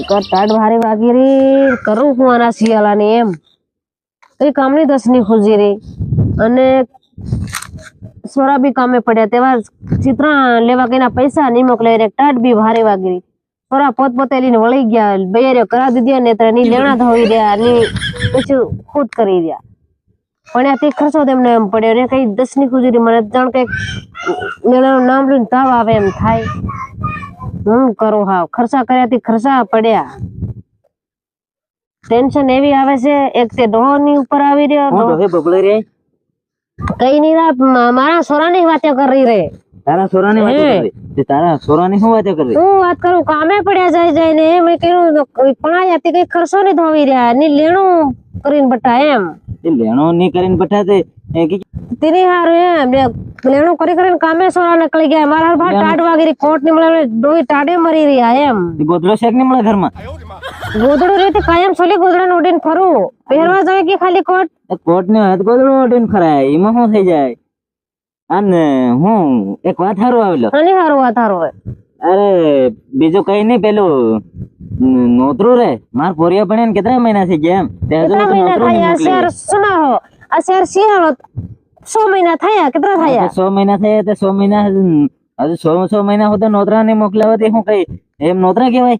કટાટ ભારે વાગી રે કરું હું આના શિયાળાને એમ કઈ કામની દસની ખોજી રે અને સોરા બી કામે પડ્યા તેવા ચિત્ર લેવા કઈના પૈસા નહીં મોકલે રે ટાટ બી ભારે વાગી રે સોરા પોત પોતે લઈને વળી ગયા બેરે કરા દીધી ને તને લેણા ધોઈ રહ્યા ની પછી ખુદ કરી રહ્યા પણ આ તે ખર્ચો તેમને એમ પડ્યો ને કઈ દસની ખુજરી મને જાણ કઈ મેળાનું નામ લઈને તાવ આવે એમ થાય હું કરો હાવ ખર્ચા કર્યાથી ખર્ચા પડ્યા ટેન્શન એવી આવે છે એક તે ડોહો ની ઉપર આવી રહ્યો ડોહે બબલે રે કઈ ની મારા સોરા ની વાતો કરી રે તારા સોરા ની વાતો કરી તે તારા સોરા ની શું વાતો કરી હું વાત કરું કામે પડ્યા જાય જાય ને મેં કીધું પણ આ તે કઈ ખર્ચો ની ધોવી રહ્યા ની લેણું કરીને બટા એમ લેણું ની કરીને બટા તે तीन हार लेनो करी करन कामेश्वर निकल गया हमारा हर बार टाट वगैरह कोट निमले दोई टाडे मरी रही है एम गोदड़ो सेक निमले घर में गोदड़ो रहते कायम सोली गोदड़ो नोटिन फरो पहरवा हाँ। जावे की खाली कोट कोट ने हद तो गोदड़ो नोटिन खरा है इमा हो थई जाए अन हूं एक बात हारो आवलो अनि हारो बात महीना सी तो हालत सौ महीना था यहाँ कितना था यहाँ सौ महीना था यहाँ तो सौ महीना अरे सौ सौ महीना होता तो नौतरा ने मोकला होती हूँ कई एम नौतरा क्या भाई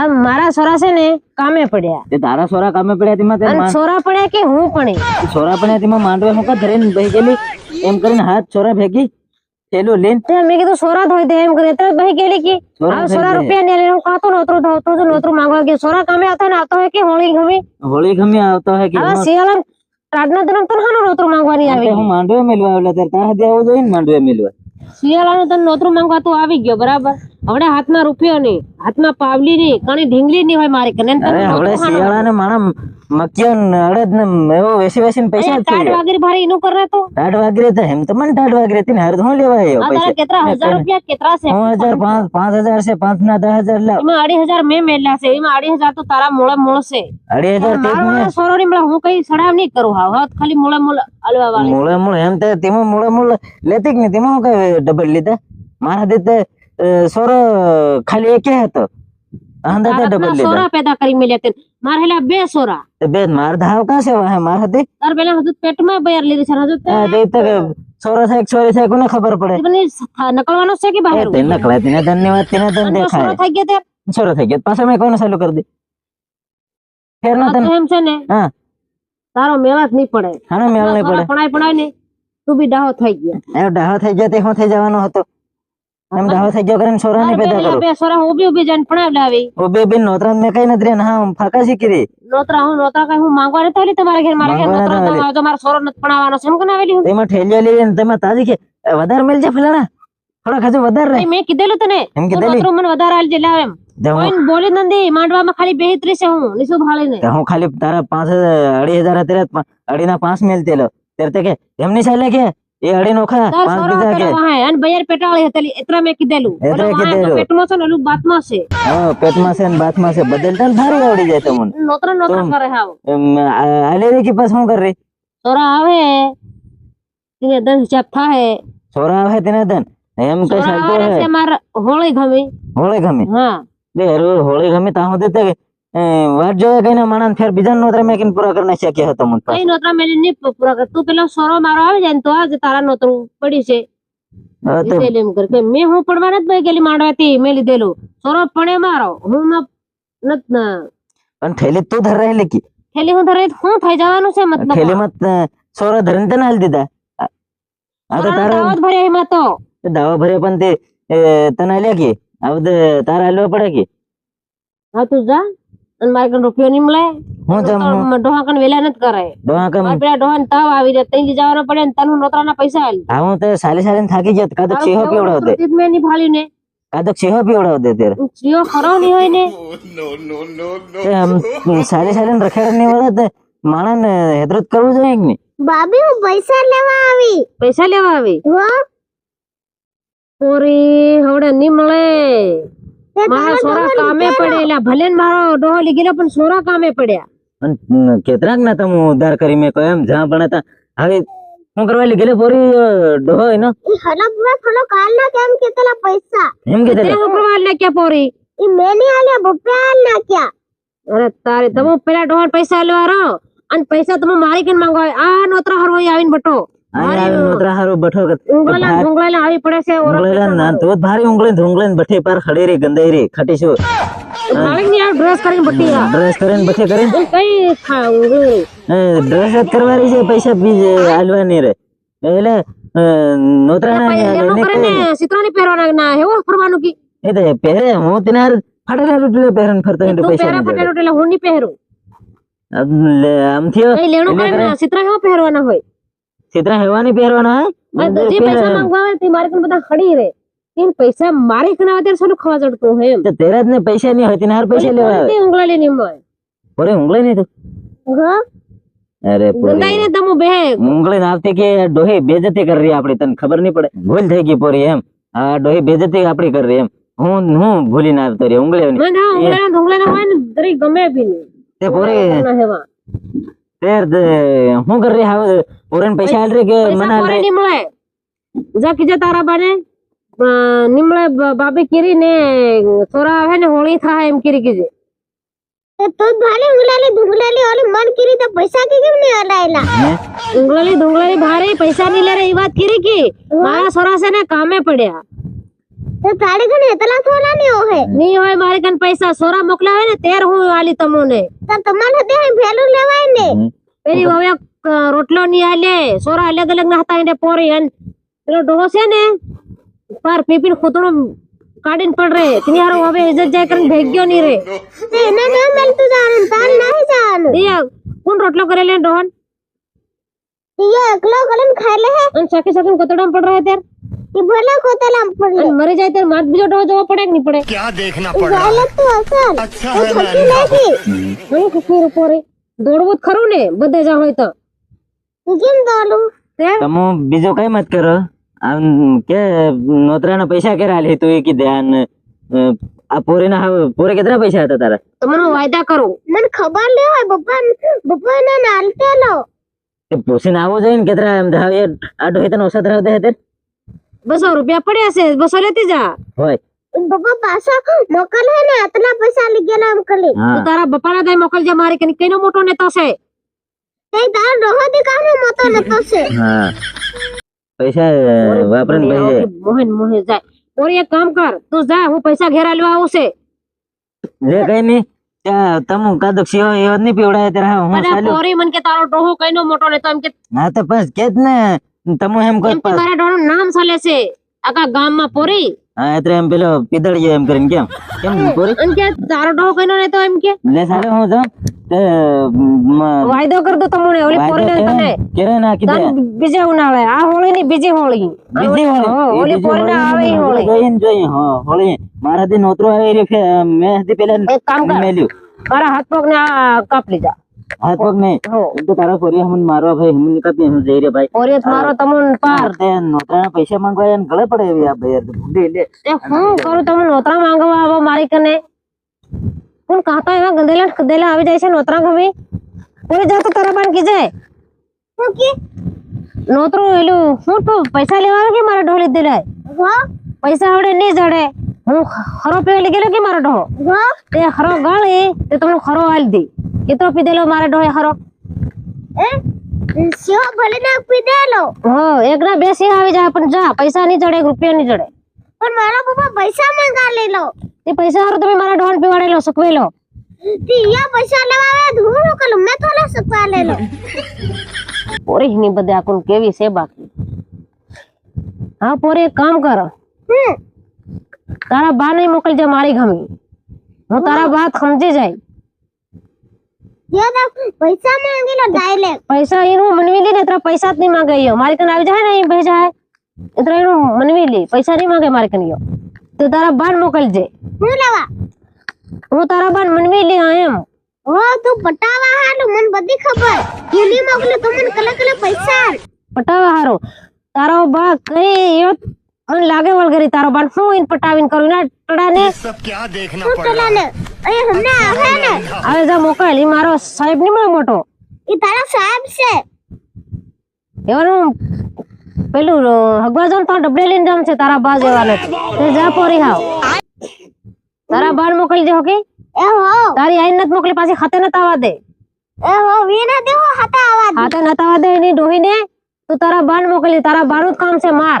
अब मारा सोरा से ने कामे पड़िया ते धारा सोरा कामे पड़िया ती मते मान सोरा पड़िया के हूं पड़े सोरा पड़िया ती मांडवे हो का धरेन बहगेली एम करिन हाथ सोरा भेगी चलो लेन ते तो मैं के सोरा धोई दे एम करे ते बहगेली की अब सोरा रुपया ने ले हूं का तो नोत्रो धो तो नोत्रो मांगो के सोरा कामे आता ना आता है के होली घमी होली घमी आता है के अब हाँ? सियालन રાતના તને તને હાનો નોતરું માંગવાની આવી માંડવે મેલવા એટલે તાર માંડવે મેલવા શિયાળાનો તને નોતરું માંગવા તું આવી ગયો બરાબર હવે હાથમાં રૂપિયો નહીં હાથમાં પાવલી ની કણી ઢીંગલી ની હોય મારે કને હવે શિયાળા ને માણા મક્યન અડદ ને એવો વેસી વેસી પૈસા ટાટ વાગરી ભારે ઇનો કર રહે તો ટાટ વાગરી તો હેમ તો મને ટાટ વાગરી તીને હર ધો લેવા આયો પૈસા કેટલા હજાર રૂપિયા કેટલા છે 5000 5 5000 છે 5 ના 10000 લાવ એમાં 2500 મે મેલ્યા છે એમાં 2500 તો તારા મોળા મોળ છે 2500 તે મને સોરો ની હું કઈ સડાવ નહીં કરું હા હા ખાલી મોળા મોળ અલવા વાળે મોળા મોળ એમ તે તેમાં મોળા મોળ લેતી કે તેમાં કઈ ડબલ લીધા મારા દે સોરા ખલે કે હત અંદે તે ડબલ સોરા પેદા કરી મેલેતન મારેલા બે સોરા એ બે માર ધાવ કાસે વા હે માર દે તાર પેલે હજુ પેટ મે બયર લી દે છા હજુ તે સોરા થાય છોરી થાય કોને ખબર પડે નકલ માણસ કે બહાર હે તે નકલתי ન ધન્યવાદ ન દેખ સોરા થઈ ગયા તે સોરા થઈ ગયા પાસા મે કોનો ચાલુ કર દે હેર ન તેમ છે ને હા તારો મેળાત ન પડે હા મેળા ન પડે પડાય પડાય ન તું ભી ડાહો થઈ ગયો એ ડાહો થઈ ગયો તે હો થઈ જવાનો હતો એમ દાવો થઈ ગયો કરીને છોરા ને પેદા કરો બે છોરા ઉભી ઉભી જઈને ભણાવ લાવી ઉભી ઉભી નોતરા મે કઈ નથી ના હું ફાકા શીખી નોતરા હું નોતરા કઈ હું માંગવા રહેતા હતી તમારા ઘેર મારા ઘેર નોતરા તમારો તો મારો છોરો નથી ભણાવવાનો છે એમ કે આવેલી હું એમાં ઠેલિયા લઈને તમે તાજી કે વધારે મેલ છે ફલાણા થોડા ખાજો વધારે રહે મેં કીધેલું તને એમ કે નોતરો મને વધારે આલ લાવ એમ બોલે નંદી માંડવામાં ખાલી બે ત્રીસ હું નિશુ ભાળીને હું ખાલી તારા પાંચ અઢી હજાર અત્યારે અઢી મેલ તેલો ત્યારે કે એમની સાલે કે ये हड़ी नोखा पांच बिदा के वहां है अन बाजार है तली इतरा में कि देलू एतरा के देलू पेट में से नलू बात में से हां पेट में से अन बात में से बदल डाल भारी आवड़ी जाए तुम नोतरा नोतरा करे हाव आले रे के पास हूं कर रे सोरा आवे तिने दन हिसाब था है सोरा आवे तिने दन एम के साल तो है सोरा आवे से मार होळे घमे होळे घमे हां ले रो होळे घमे ता हो देते વાટ જોયા કઈને માણસ ફેર બીજા નોતરા મેકીન પૂરા કરી નાખ્યા કે હતો મને કઈ નોતરા મેલી નહીં પૂરા કર તું પેલો સોરો મારો આવે જાય તો આજ તારા નોતરું પડી છે એમ કર કે મેં હું પડવાના જ ભાઈ ગેલી માંડવાતી મેં લીધેલું સોરો પડે મારો હું નત ના પણ થેલી તું ધર રહેલી કી થેલી હું ધરાઈ હું થઈ જવાનું છે મતલબ થેલી મત સોરો ધરીને તને હાલ દીધા આ તો તારો દાવા ભર્યા દાવા ભર્યા પણ તે તને હાલ્યા કે હવે તારા હાલવા પડે કે હા તું જા અને મારે કણ રૂપિયો નહીં મળે હું તો ડોહા કણ વેલા નથી કરે ડોહા કણ આપણે ડોહા ને તાવ આવી જાય તઈ જવાનો પડે ને તનું નોતરાના પૈસા આલ હા હું તો સાલી સાલી થાકી જત કાદો ચેહો પીવડો દે તીત મે ની ફાળી ને કાદો ચેહો પીવડો દે તેર ચેહો ખરો ની હોય ને નો નો નો નો હેદરત કરવું જોઈએ પૈસા લેવા આવી પૈસા લેવા આવી હવડે ની મળે મારો છોરા કામે પડ્યા ભલેન મારો ડોહો લીગ્યો પણ છોરા કામે પડ્યા કેતરાક ને તમ ઉધાર કરી મે તો એમ જા ભણે તા હવે શું કરવા લીગેલ ફોરી ડોહો એનો છોલો પુવા છોલો કાલ્લો કેમ કેતલા પૈસા એમ કે દેહુ કમાલ ને કે ફોરી ઈ મેને આલે બપાન ના કે અરે તારે તમ પેલા ડોર પૈસા આલવા રો અન પૈસા તમ મારી કે માંગવા આ નોતરો હર હોય આવીન બટો ಹರು ಬಟ್ ಹೋಗತ್ತೆ ಇವತ್ ಭಾರಿ ಉಂಗ್ಳಿಂದ ಉಂಗ್ಳಿಂದ ಬಟ್ಟೆ ಪಾರ್ ಹಳೇರಿ ಗಂಧೈರಿ ಖಟಿಸು ड्रेस करें बच्चे करें ड्रेस हाँ, करवा रही पैसा बीज अलवा नहीं रे पहले नोतरा ना लेने के सितरा नहीं पहरवा ना है वो फरमानो की ये तो पहरे हो तिनार फटला रुटले पहरन फरते हैं तो पैसा नहीं फटला रुटले होनी पहरो अब हम थियो ले लेनो करे ना सितरा है पहरवा ना होई છેતરા હેવાની પહેરવાના હે તો જે પૈસા માંગવા આવે તે મારે કન બધા ખડી રે તેન પૈસા મારે કન આવે ત્યારે સોનું ખાવા જડતો હે તો તેરા જ ને પૈસા ની હતી ને હાર પૈસા લેવા આવે તે ઉંગળા લેની મોય પરે ઉંગળા ને તો હા અરે ગંદાઈ ને તમો બે ઉંગળે ને આવતે કે ડોહે બેજતી કરી રહી આપડી તને ખબર નહીં પડે ભૂલ થઈ ગઈ પોરી એમ આ ડોહે બેજતી આપડી કરી રહી એમ હું હું ભૂલી ના આવતો રે ઉંગળે ને ના ઉંગળે ને ઉંગળે ને હોય ને દરી ગમે બી નહીં તે પોરી ಏರ್ದ ಹ್ಞೂ ಕರ್ರಿ ಹೌದು ಊರೇನ್ ಪೈಸಾ ಅಲ್ರಿ ಮನ ಅಲ್ರಿ ನಿಮ್ಮಳೆ ಜಕ್ ಜತಾರ ಬಾನೆ ನಿಮ್ಮಳೆ ಬಾಬೆ ಕಿರಿ ನೇ ಸೋರ ಅವೆ ನೇ ಹೋಳಿ ಥರ ಎಂ ಕಿರಿ ಕಿಜಿ तो भाले उंगलाले दुंगलाले और मन किरी तो पैसा की क्यों नहीं आ रहा उंगलाले दुंगलाले भारे पैसा नहीं ले रही बात किरी की हाँ। मारा सोरा से ना कामे पड़या તે તારી ગણે એટલા થોડા ની હોય ની હોય મારી ગણ પૈસા સોરા મોકલાવે ને તેર હું વાલી તમોને તો તમને તે ભેલું લેવાય ને પેલી હવે રોટલો ની આલે સોરા અલગ અલગ ના હતા એને પોરી અન પેલો ડોહો છે ને પર પીપીન ખોતણો काटिन पड़ रहे इतनी यार वहां पे इज्जत जाय करन भेग गयो नी रे ते ना ना मिल तो जानन तान नहीं जान ये कौन रोटलो करे ले डोहन ये अकलो गलन खाले है उन साके साके कतड़म पड़ रहे तेरे ये बोला कोता नाम पड़ गया मरे जाए तेरे मात बिजोट हो जाओ पड़े नहीं पड़े क्या देखना पड़ रहा है तो असर अच्छा है ना नहीं किसी रुपो रे દોડવું ખરું ને બધે જ હોય તો કેમ દોડું તમો બીજો કઈ મત કરો આમ કે નોતરાના પૈસા કેરા લે તું એ કી ધ્યાન આ પોરે ના પોરે કેટલા પૈસા હતા તારા તમને વાયદા કરો મને ખબર લે હોય બપ્પા બપ્પા ના નાલતે લો તે આવો જોઈને કેટલા એમ ધાવે આડો હેતન ઓસા ધરાવતા હેતર बसो रुपया पड़े से बसो लेती जा बाबा पासा मोकल है ना इतना पैसा ले गया ना अंकल तो तारा बापा ना दे मोकल जा मारे कनी केनो मोटो नेता से ते दार रोह दिखाने मोटो नेता से हां पैसा वापरन भेजे मोहन मोहे जाए और ये काम कर तू जा हूं पैसा घेरा लेवा उसे ले गई नी ता तम का दक्षियो यो नी पीड़ा है तेरा हूं चलो अरे मन के तारो रोह केनो मोटो नेता हम के हां तो बस केतने તમો એમ કોઈ તમારા ડોનું નામ સાલે છે આખા ગામમાં પોરી હા એટલે એમ પેલો પીધળિયો એમ કરીને કેમ કેમ પોરી એમ કે તારો ડો કોઈનો ને તો એમ કે લે સાલે હું તો વાયદો કર દો તમને ઓલી પોરી ને તને કેરે ના કીધે બીજે ઉનાળે આ હોળી ની બીજી હોળી બીજી હોળી ઓલી પોરી ના આવે હોળી જોઈન જોઈ હા હોળી મારા દિન ઓતરો આવી રે મે હદી પેલા એક કામ કર મેલ્યું મારા હાથ પગ ને કાપ લીધા आज तो में तो तारा कोरी हमन मारो भाई हमन का पेन दे रे भाई और ये मारो तमन पार दे नोतरा पैसा मांगवा ने गले पड़े हुए या भाई ले ले ए हूं करो तमन नोतरा मांगवा आवा मारी कने कौन कहता है हाँ, गंदेला गंदेला आवे जैसे नोतरा को भी पूरे जा तो तारा बन की जाए ओके नोतरो एलो हूं तो पैसा लेवा के मारा ढोले दिले वाह पैसा होड़े नहीं जड़े हूं खरो पे ले मारा ढो वाह ते खरो गल ते तुम तो खरो आल दी कितरो पिदेलो मारे डोहे हरो ए सियो भले ना पिदेलो हो एकरा बेसी आवे जा अपन जा पैसा नी चढ़े रुपयो नी चढ़े पण मारा पापा पैसा मंगा ले लो ते पैसा हरो तुम्ही मारा ढोन पिवाड़े लो सुकवे लो ती या पैसा लेवावे धूरो कल मैं थोला सुकवा ले लो पोरे हिनी बदे आकुन केवी से बाकी हां पोरे काम कर हम हम्म। तारा बा नहीं मोकल जा मारी घमी હું तारा हाँ। बात સમજી जाई ये तो पैसा मांगे लो डायरेक्ट पैसा ये रो मनवीली ने इतना पैसा नहीं मांगे यो मारे कन आवे जाए नहीं भेजा है इतना रो मनवीली पैसा नहीं मांगे मारे कन यो तो तारा बान मोकल जे हूं लवा हूं तारा बान मनवीली आयम ओ तू पटावा हालो मन बदी खबर केली मोकले तो मन कल कल पैसा पटावा हारो तारो बा कई यो मन लागे वाल गरी तारो बान हूं इन पटाविन करू ना टड़ा ने सब क्या देखना पड़ रहा है ए हमने आवे ने સજા મોકલ ઈ મારો સાહેબ નહીં મળે મોટો ઈ તારો સાહેબ છે એવાનું પેલું હગવાજન તો ડબડે લઈને જામ છે તારા બા જેવાને તે જા પોરી હાવ તારા બાર મોકલી દે કે એ હો તારી આઈ નત મોકલી પાછી ખાતે નત આવા દે એ હો વી દે હો હાતે આવા દે હાતે નત આવા દે એની ડોહીને તું તારા બાર મોકલી તારા બારું જ કામ છે માર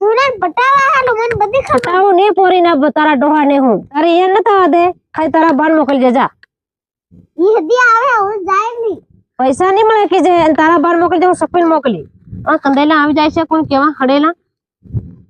તુને બતાવા હાલો મને બધી ખબર બતાવું ને પોરી ના તારા ડોહા ને હું તારે એ નત આવા દે ખાલી તારા બાર મોકલી દેજા यदि आवे हो जाए नी पैसा नहीं मांगे के जे तारा बार मोकली जो सपिन मोकली हाँ, आ कंदेला आवी जाय छे कोन केवा खड़ेला